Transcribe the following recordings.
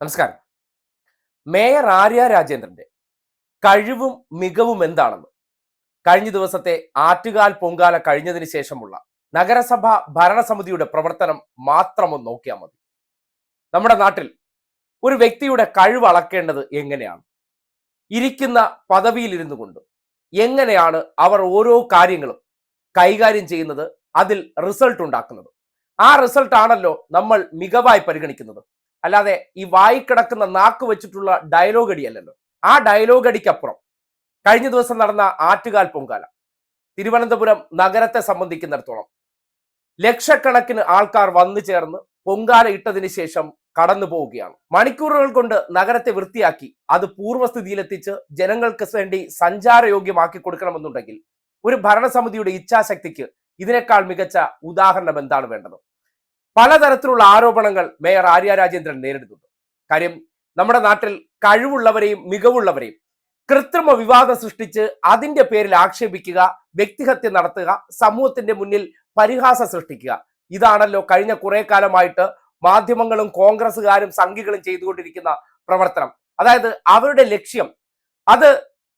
നമസ്കാരം. മേയർ ആര്യ രാജേന്ദ്രന്റെ കഴിവും മികവും എന്താണെന്ന്? കഴിഞ്ഞ ദിവസത്തെ ആറ്റുകാൽ പൊങ്കാല കഴിഞ്ഞതിന് ശേഷമുള്ള നഗരസഭ ഭരണസമിതിയുടെ പ്രവർത്തനം മാത്രമൊന്ന് നോക്കിയാൽ മതി. നമ്മുടെ നാട്ടിൽ ഒരു വ്യക്തിയുടെ കഴിവ് അളക്കേണ്ടത് എങ്ങനെയാണ്? ഇരിക്കുന്ന പദവിയിലിരുന്നു കൊണ്ട് എങ്ങനെയാണ് അവർ ഓരോ കാര്യങ്ങളും കൈകാര്യം ചെയ്യുന്നത്? അതിൽ റിസൾട്ട് ഉണ്ടാക്കുന്നത്. ആ റിസൾട്ട് ആണല്ലോ നമ്മൾ മികവായി പരിഗണിക്കുന്നത്. അല്ലാതെ ഈ വായി കിടക്കുന്ന നാക്ക് വെച്ചിട്ടുള്ള ഡയലോഗ് അടിയല്ലല്ലോ. ആ ഡയലോഗ് അടിക്കപ്പുറം കഴിഞ്ഞ ദിവസം നടന്ന ആറ്റുകാൽ പൊങ്കാല. തിരുവനന്തപുരം നഗരത്തെ സംബന്ധിക്കുന്നിടത്തോളം ലക്ഷക്കണക്കിന് ആൾക്കാർ വന്നു ചേർന്ന് പൊങ്കാല ഇട്ടതിന് ശേഷം കടന്നു പോവുകയാണ്. മണിക്കൂറുകൾ കൊണ്ട് നഗരത്തെ വൃത്തിയാക്കി അത് പൂർവസ്ഥിതിയിലെത്തിച്ച് ജനങ്ങൾക്ക് വേണ്ടി സഞ്ചാരയോഗ്യമാക്കി കൊടുക്കണമെന്നുണ്ടെങ്കിൽ ഒരു ഭരണസമിതിയുടെ ഇച്ഛാശക്തിക്ക് ഇതിനേക്കാൾ മികച്ച ഉദാഹരണം എന്താണ് വേണ്ടത്? പലതരത്തിലുള്ള ആരോപണങ്ങൾ മേയർ ആര്യ രാജേന്ദ്രൻ നേരിടുന്നുണ്ട്. കാര്യം നമ്മുടെ നാട്ടിൽ കഴിവുള്ളവരെയും മികവുള്ളവരെയും കൃത്രിമ വിവാദം സൃഷ്ടിച്ച് അതിന്റെ പേരിൽ ആക്ഷേപിക്കുക വ്യക്തിഹത്യ നടത്തുക സമൂഹത്തിന്റെ മുന്നിൽ പരിഹാസം സൃഷ്ടിക്കുക. ഇതാണല്ലോ കഴിഞ്ഞ കുറെ കാലമായിട്ട് മാധ്യമങ്ങളും കോൺഗ്രസ്സുകാരും സംഘികളും ചെയ്തുകൊണ്ടിരിക്കുന്ന പ്രവർത്തനം. അതായത് അവരുടെ ലക്ഷ്യം അത്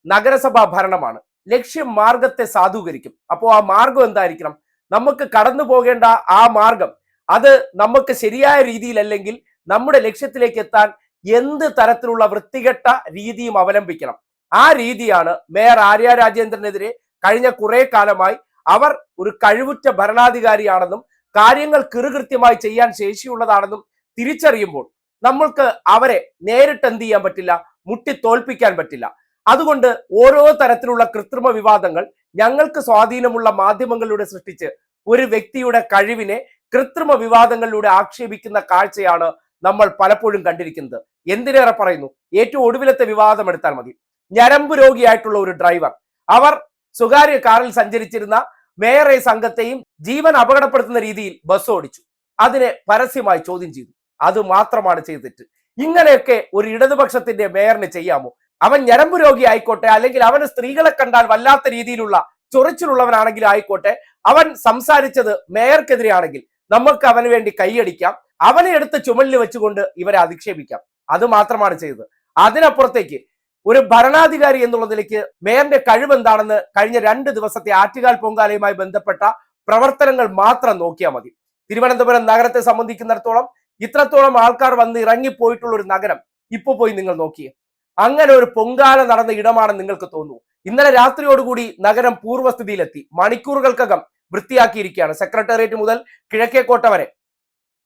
നഗരസഭാ ഭരണമാണ്. ലക്ഷ്യം മാർഗത്തെ സാധൂകരിക്കും. അപ്പോൾ ആ മാർഗം എന്തായിരിക്കണം? നമുക്ക് കടന്നു പോകേണ്ട ആ മാർഗം അത് നമുക്ക് ശരിയായ രീതിയിലല്ലെങ്കിൽ നമ്മുടെ ലക്ഷ്യത്തിലേക്ക് എത്താൻ എന്ത് തരത്തിലുള്ള വൃത്തികെട്ട രീതിയും അവലംബിക്കണം. ആ രീതിയാണ് മേയർ ആര്യ രാജേന്ദ്രനെതിരെ കഴിഞ്ഞ കുറെ കാലമായി അവർ ഒരു കഴിവുറ്റ ഭരണാധികാരിയാണെന്നും കാര്യങ്ങൾ കിറുകൃത്യമായി ചെയ്യാൻ ശേഷിയുള്ളതാണെന്നും തിരിച്ചറിയുമ്പോൾ നമ്മൾക്ക് അവരെ നേരിട്ട് എന്ത് ചെയ്യാൻ പറ്റില്ല? മുട്ടി തോൽപ്പിക്കാൻ പറ്റില്ല. അതുകൊണ്ട് ഓരോ തരത്തിലുള്ള കൃത്രിമ വിവാദങ്ങൾ ഞങ്ങൾക്ക് സ്വാധീനമുള്ള മാധ്യമങ്ങളിലൂടെ സൃഷ്ടിച്ച് ഒരു വ്യക്തിയുടെ കഴിവിനെ കൃത്രിമ വിവാദങ്ങളിലൂടെ ആക്ഷേപിക്കുന്ന കാഴ്ചയാണ് നമ്മൾ പലപ്പോഴും കണ്ടിരിക്കുന്നത്. എന്തിനേറെ പറയുന്നു? ഏറ്റവും ഒടുവിലത്തെ വിവാദം എടുത്താൽ മതി. ഞരമ്പ് രോഗിയായിട്ടുള്ള ഒരു ഡ്രൈവർ. അവർ സ്വകാര്യ കാറിൽ സഞ്ചരിച്ചിരുന്ന മേയറെ സംഘത്തെയും ജീവൻ അപകടപ്പെടുത്തുന്ന രീതിയിൽ ബസ് ഓടിച്ചു. അതിനെ പരസ്യമായി ചോദ്യം ചെയ്തു. അത് മാത്രമാണ് ചെയ്തിട്ട് ഇങ്ങനെയൊക്കെ ഒരു ഇടതുപക്ഷത്തിന്റെ മേയറിന് ചെയ്യാമോ? അവൻ ഞരമ്പ് രോഗി ആയിക്കോട്ടെ അല്ലെങ്കിൽ അവന് സ്ത്രീകളെ കണ്ടാൽ വല്ലാത്ത രീതിയിലുള്ള ചൊറിച്ചിലുള്ളവനാണെങ്കിൽ ആയിക്കോട്ടെ അവൻ സംസാരിച്ചത് മേയർക്കെതിരെയാണെങ്കിൽ നമുക്ക് അവന് വേണ്ടി കൈയടിക്കാം. അവനെ എടുത്ത് ചുമലിൽ വെച്ചുകൊണ്ട് ഇവരെ അധിക്ഷേപിക്കാം. അത് മാത്രമാണ് ചെയ്തത്. അതിനപ്പുറത്തേക്ക് ഒരു ഭരണാധികാരി എന്നുള്ള നിലയ്ക്ക് മേയറിന്റെ കഴിവ് എന്താണെന്ന് കഴിഞ്ഞ രണ്ട് ദിവസത്തെ ആറ്റുകാൽ പൊങ്കാലയുമായി ബന്ധപ്പെട്ട പ്രവർത്തനങ്ങൾ മാത്രം നോക്കിയാൽ മതി. തിരുവനന്തപുരം നഗരത്തെ സംബന്ധിക്കുന്നിടത്തോളം ഇത്രത്തോളം ആൾക്കാർ വന്ന് ഇറങ്ങിപ്പോയിട്ടുള്ള ഒരു നഗരം ഇപ്പൊ പോയി നിങ്ങൾ നോക്കിയേ. അങ്ങനെ ഒരു പൊങ്കാല നടന്ന ഇടമാണെന്ന് നിങ്ങൾക്ക് തോന്നുന്നു. ഇന്നലെ രാത്രിയോടുകൂടി നഗരം പൂർവസ്ഥിതിയിലെത്തി. മണിക്കൂറുകൾക്കകം വൃത്തിയാക്കിയിരിക്കുകയാണ്. സെക്രട്ടേറിയറ്റ് മുതൽ കിഴക്കേക്കോട്ട വരെ.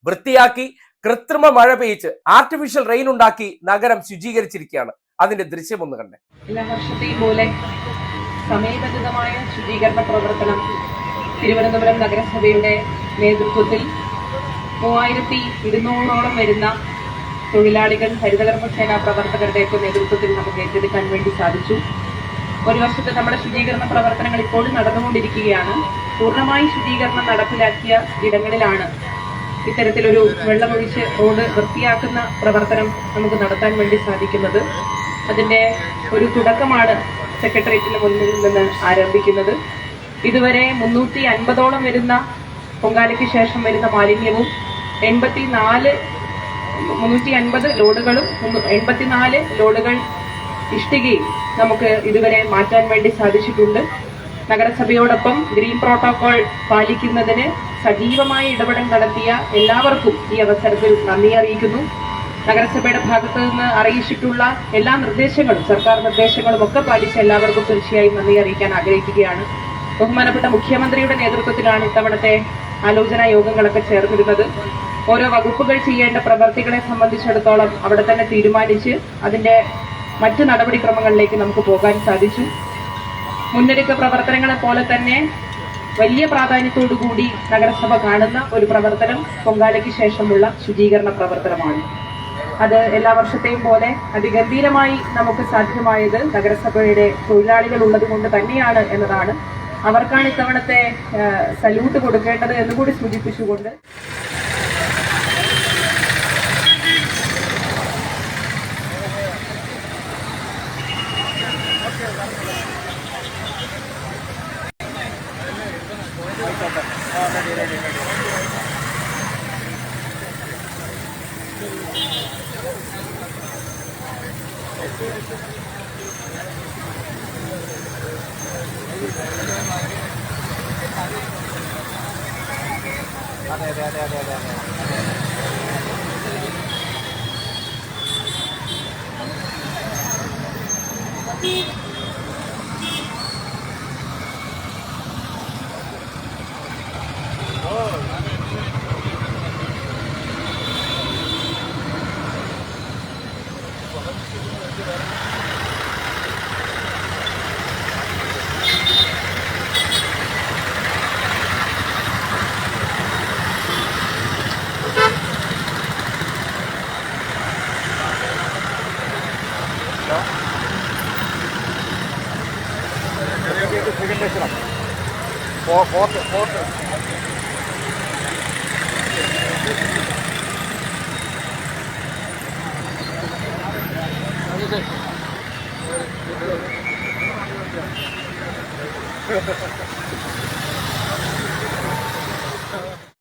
വൃത്തിയാക്കി കൃത്രിമ മഴ പെയ്ച്ച് ആർട്ടിഫിഷ്യൽ റെയിൻ ഉണ്ടാക്കി നഗരം ശുചീകരിച്ചിരിക്കുകയാണ്. അതിന്റെ ദൃശ്യം ഒന്ന് കണ്ടേ. എല്ലാ വർഷത്തെയും പോലെ സമയബന്ധിതമായ ശുചീകരണ പ്രവർത്തനം തിരുവനന്തപുരം നഗരസഭയുടെ നേതൃത്വത്തിൽ മൂവായിരത്തി ഇരുന്നൂറോളം വരുന്ന തൊഴിലാളികൾ ഹരിതകർമ്മസേന പ്രവർത്തകരുടെയൊക്കെ നേതൃത്വത്തിൽ നമുക്ക് ഏറ്റെടുക്കാൻ വേണ്ടി സാധിച്ചു. ഒരു വർഷത്തെ നമ്മുടെ ശുചീകരണ പ്രവർത്തനങ്ങൾ ഇപ്പോഴും നടന്നുകൊണ്ടിരിക്കുകയാണ്. പൂർണമായി ശുചീകരണം നടപ്പിലാക്കിയ ഇടങ്ങളിലാണ് ഇത്തരത്തിലൊരു വെള്ളമൊഴിച്ച് റോഡ് വൃത്തിയാക്കുന്ന പ്രവർത്തനം നമുക്ക് നടത്താൻ വേണ്ടി സാധിക്കുന്നത്. അതിന്റെ ഒരു തുടക്കമാണ് സെക്രട്ടേറിയറ്റിന് മുന്നിൽ നിന്ന് ആരംഭിക്കുന്നത്. ഇതുവരെ മുന്നൂറ്റി അൻപതോളം വരുന്ന പൊങ്കാലയ്ക്ക് ശേഷം വരുന്ന മാലിന്യവും എൺപത്തിനാല് മുന്നൂറ്റി അൻപത് ലോഡുകളും എൺപത്തിനാല് ലോഡുകൾ ഇഷ്ടികയും നമുക്ക് ഇതുവരെ മാറ്റാൻ വേണ്ടി സാധിച്ചിട്ടുണ്ട്. നഗരസഭയോടൊപ്പം ഗ്രീൻ പ്രോട്ടോകോൾ പാലിക്കുന്നതിന് സജീവമായ ഇടപെടൽ നടത്തിയ എല്ലാവർക്കും ഈ അവസരത്തിൽ നന്ദി അറിയിക്കുന്നു. നഗരസഭയുടെ ഭാഗത്ത് നിന്ന് അറിയിച്ചിട്ടുള്ള എല്ലാ നിർദ്ദേശങ്ങളും സർക്കാർ നിർദ്ദേശങ്ങളും ഒക്കെ പാലിച്ച് എല്ലാവർക്കും തീർച്ചയായും നന്ദി അറിയിക്കാൻ ആഗ്രഹിക്കുകയാണ്. ബഹുമാനപ്പെട്ട മുഖ്യമന്ത്രിയുടെ നേതൃത്വത്തിലാണ് ഇത്തവണത്തെ ആലോചനാ യോഗങ്ങളൊക്കെ ചേർന്നിരുന്നത്. ഓരോ വകുപ്പുകൾ ചെയ്യേണ്ട പ്രവർത്തികളെ സംബന്ധിച്ചിടത്തോളം അവിടെ തന്നെ തീരുമാനിച്ച് അതിന്റെ മറ്റു നടപടിക്രമങ്ങളിലേക്ക് നമുക്ക് പോകാൻ സാധിച്ചു. മുന്നൊരുക്ക പ്രവർത്തനങ്ങളെ പോലെ തന്നെ വലിയ പ്രാധാന്യത്തോടുകൂടി നഗരസഭ കാണുന്ന ഒരു പ്രവർത്തനം പൊങ്കാലയ്ക്ക് ശേഷമുള്ള ശുചീകരണ പ്രവർത്തനമാണ്. അത് എല്ലാ വർഷത്തെയും പോലെ അതിഗംഭീരമായി നമുക്ക് സാധ്യമായത് നഗരസഭയുടെ തൊഴിലാളികൾ ഉള്ളത് കൊണ്ട് തന്നെയാണ് എന്നതാണ്. അവർക്കാണ് ഇത്തവണത്തെ സല്യൂട്ട് കൊടുക്കേണ്ടത് എന്നുകൂടി സൂചിപ്പിച്ചുകൊണ്ട് അതെ അതെ അതെ അതെ അതെ Bota, bota.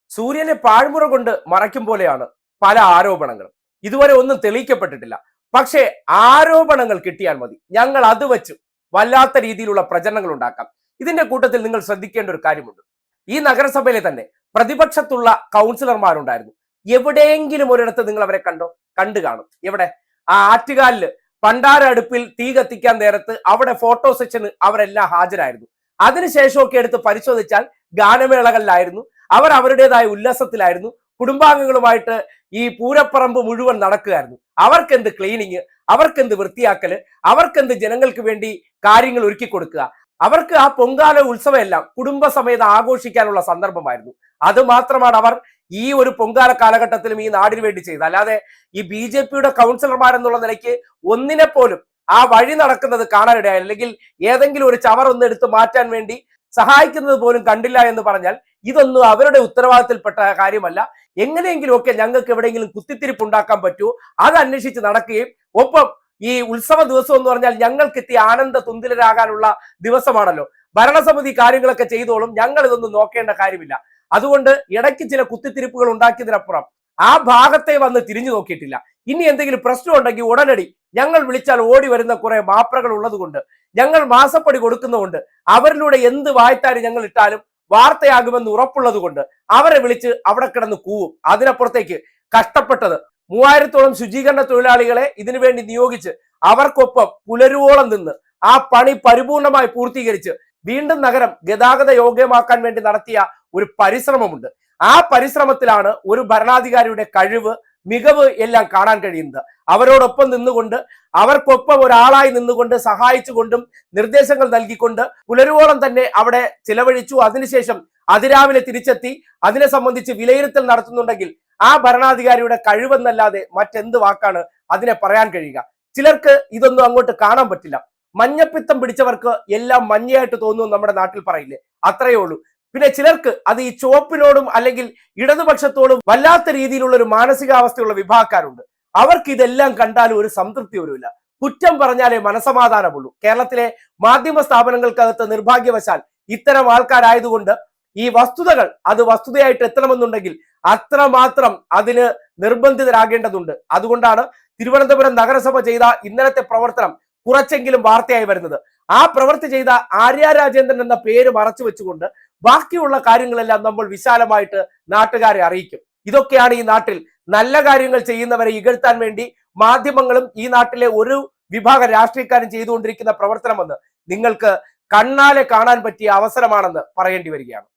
സൂര്യനെ പാഴ്മുറ കൊണ്ട് മറയ്ക്കും പോലെയാണ് പല ആരോപണങ്ങളും. ഇതുവരെ ഒന്നും തെളിയിക്കപ്പെട്ടിട്ടില്ല. പക്ഷേ ആരോപണങ്ങൾ കിട്ടിയാൽ മതി. ഞങ്ങൾ അത് വെച്ച് വല്ലാത്ത രീതിയിലുള്ള പ്രചരണങ്ങൾ ഉണ്ടാക്കാം. ഇതിന്റെ കൂട്ടത്തിൽ നിങ്ങൾ ശ്രദ്ധിക്കേണ്ട ഒരു കാര്യമുണ്ട്. ഈ നഗരസഭയിലെ തന്നെ പ്രതിപക്ഷത്തുള്ള കൗൺസിലർമാരുണ്ടായിരുന്നു. എവിടെയെങ്കിലും ഒരിടത്ത് നിങ്ങൾ അവരെ കണ്ടോ? കണ്ടു കാണും. എവിടെ? ആ ആറ്റുകാലിൽ പണ്ടാര അടുപ്പിൽ തീ കത്തിക്കാൻ നേരത്ത് അവിടെ ഫോട്ടോ സെക്ഷന് അവരെല്ലാം ഹാജരായിരുന്നു. അതിനുശേഷമൊക്കെ എടുത്ത് പരിശോധിച്ചാൽ ഗാനമേളകളിലായിരുന്നു. അവർ അവരുടേതായ ഉല്ലാസത്തിലായിരുന്നു. കുടുംബാംഗങ്ങളുമായിട്ട് ഈ പൂരപ്പറമ്പ് മുഴുവൻ നടക്കുകയായിരുന്നു. അവർക്കെന്ത് ക്ലീനിങ് അവർക്കെന്ത് വൃത്തിയാക്കൽ അവർക്കെന്ത് ജനങ്ങൾക്ക് വേണ്ടി കാര്യങ്ങൾ ഒരുക്കി കൊടുക്കുക. അവർക്ക് ആ പൊങ്കാല ഉത്സവമെല്ലാം കുടുംബസമേതം ആഘോഷിക്കാനുള്ള സന്ദർഭമായിരുന്നു. അത് മാത്രമാണ് അവർ ഈ ഒരു പൊങ്കാല കാലഘട്ടത്തിലും ഈ നാടിന് വേണ്ടി ചെയ്ത് അല്ലാതെ ഈ ബി ജെ പിയുടെ കൗൺസിലർമാരെന്നുള്ള നിലയ്ക്ക് ഒന്നിനെ പോലും ആ വഴി നടക്കുന്നത് കാണാനിടയായി. അല്ലെങ്കിൽ ഏതെങ്കിലും ഒരു ചവർ ഒന്ന് എടുത്ത് മാറ്റാൻ വേണ്ടി സഹായിക്കുന്നത് പോലും കണ്ടില്ല എന്ന് പറഞ്ഞാൽ ഇതൊന്നും അവരുടെ ഉത്തരവാദിത്തത്തിൽപ്പെട്ട കാര്യമല്ല. എങ്ങനെയെങ്കിലും ഒക്കെ ഞങ്ങൾക്ക് എവിടെയെങ്കിലും കുത്തിത്തിരിപ്പ് ഉണ്ടാക്കാൻ പറ്റൂ. അത് അന്വേഷിച്ച് നടക്കുകയും ഒപ്പം ഈ ഉത്സവ ദിവസം എന്ന് പറഞ്ഞാൽ ഞങ്ങൾക്ക് എത്തി ആനന്ദ തുന്തിലരാകാനുള്ള ദിവസമാണല്ലോ. ഭരണസമിതി കാര്യങ്ങളൊക്കെ ചെയ്തോളും. ഞങ്ങൾ ഇതൊന്നും നോക്കേണ്ട കാര്യമില്ല. അതുകൊണ്ട് ഇടയ്ക്ക് ചില കുത്തിത്തിരിപ്പുകൾ ഉണ്ടാക്കിയതിനപ്പുറം ആ ഭാഗത്തെ വന്ന് തിരിഞ്ഞു നോക്കിയിട്ടില്ല. ഇനി എന്തെങ്കിലും പ്രശ്നം ഉണ്ടെങ്കിൽ ഉടനടി ഞങ്ങൾ വിളിച്ചാൽ ഓടി വരുന്ന കുറെ മാപ്രകൾ ഉള്ളതുകൊണ്ട് ഞങ്ങൾ മാസപ്പടി കൊടുക്കുന്നതുകൊണ്ട് അവരിലൂടെ എന്ത് വായ്ത്താരി ഞങ്ങൾ ഇട്ടാലും വാർത്തയാകുമെന്ന് ഉറപ്പുള്ളത് കൊണ്ട് അവരെ വിളിച്ച് അവിടെ കിടന്ന് കൂവും. അതിനപ്പുറത്തേക്ക് കഷ്ടപ്പെട്ടത് മൂവായിരത്തോളം ശുചീകരണ തൊഴിലാളികളെ ഇതിനുവേണ്ടി നിയോഗിച്ച് അവർക്കൊപ്പം പുലരുവോളം നിന്ന് ആ പണി പരിപൂർണമായി പൂർത്തീകരിച്ച് വീണ്ടും നഗരം ഗതാഗത യോഗ്യമാക്കാൻ വേണ്ടി നടത്തിയ ഒരു പരിശ്രമമുണ്ട്. ആ പരിശ്രമത്തിലാണ് ഒരു ഭരണാധികാരിയുടെ കഴിവ് മികവ് എല്ലാം കാണാൻ കഴിയുന്നത്. അവരോടൊപ്പം നിന്നുകൊണ്ട് അവർക്കൊപ്പം ഒരാളായി നിന്നുകൊണ്ട് സഹായിച്ചുകൊണ്ടും നിർദ്ദേശങ്ങൾ നൽകിക്കൊണ്ട് പുലരുവോളം തന്നെ അവിടെ ചിലവഴിച്ചു. അതിനുശേഷം അതിരാവിലെ തിരിച്ചെത്തി. അതിനെ സംബന്ധിച്ച് വിലയിരുത്തൽ നടത്തുന്നുണ്ടെങ്കിൽ ആ ഭരണാധികാരിയുടെ കഴിവെന്നല്ലാതെ മറ്റെന്ത് വാക്കാണ് അതിനെ പറയാൻ കഴിയുക? ചിലർക്ക് ഇതൊന്നും അങ്ങോട്ട് കാണാൻ പറ്റില്ല. മഞ്ഞപ്പിത്തം പിടിച്ചവർക്ക് എല്ലാം മഞ്ഞയായിട്ട് തോന്നുന്നു നമ്മുടെ നാട്ടിൽ പറയില്ലേ? അത്രയേ ഉള്ളൂ. പിന്നെ ചിലർക്ക് അത് ഈ ചുവപ്പിനോടും അല്ലെങ്കിൽ ഇടതുപക്ഷത്തോടും വല്ലാത്ത രീതിയിലുള്ള ഒരു മാനസികാവസ്ഥയുള്ള വിഭാഗക്കാരുണ്ട്. അവർക്ക് ഇതെല്ലാം കണ്ടാലും ഒരു സംതൃപ്തി വരുമില്ല കുറ്റം പറഞ്ഞാലേ മനസമാധാനമുള്ളൂ. കേരളത്തിലെ മാധ്യമ സ്ഥാപനങ്ങൾക്കകത്ത് നിർഭാഗ്യവശാൽ ഇത്തരം ആൾക്കാരായതുകൊണ്ട് ഈ വസ്തുതകൾ അത് വസ്തുതയായിട്ട് എത്തണമെന്നുണ്ടെങ്കിൽ അത്രമാത്രം അതിന് നിർബന്ധിതരാകേണ്ടതുണ്ട്. അതുകൊണ്ടാണ് തിരുവനന്തപുരം നഗരസഭ ചെയ്ത ഇന്നലത്തെ പ്രവർത്തനം കുറച്ചെങ്കിലും വാർത്തയായി വരുന്നത്. ആ പ്രവൃത്തി ചെയ്ത ആര്യ രാജേന്ദ്രൻ എന്ന പേര് മറച്ചു വെച്ചുകൊണ്ട് ബാക്കിയുള്ള കാര്യങ്ങളെല്ലാം നമ്മൾ വിശാലമായിട്ട് നാട്ടുകാരെ അറിയിക്കും. ഇതൊക്കെയാണ് ഈ നാട്ടിൽ നല്ല കാര്യങ്ങൾ ചെയ്യുന്നവരെ ഇകഴ്ത്താൻ വേണ്ടി മാധ്യമങ്ങളും ഈ നാട്ടിലെ ഒരു വിഭാഗം രാഷ്ട്രീയക്കാരും ചെയ്തുകൊണ്ടിരിക്കുന്ന പ്രവർത്തനമെന്ന് നിങ്ങൾക്ക് കണ്ണാലെ കാണാൻ പറ്റിയ അവസരമാണെന്ന് പറയേണ്ടി വരികയാണ്.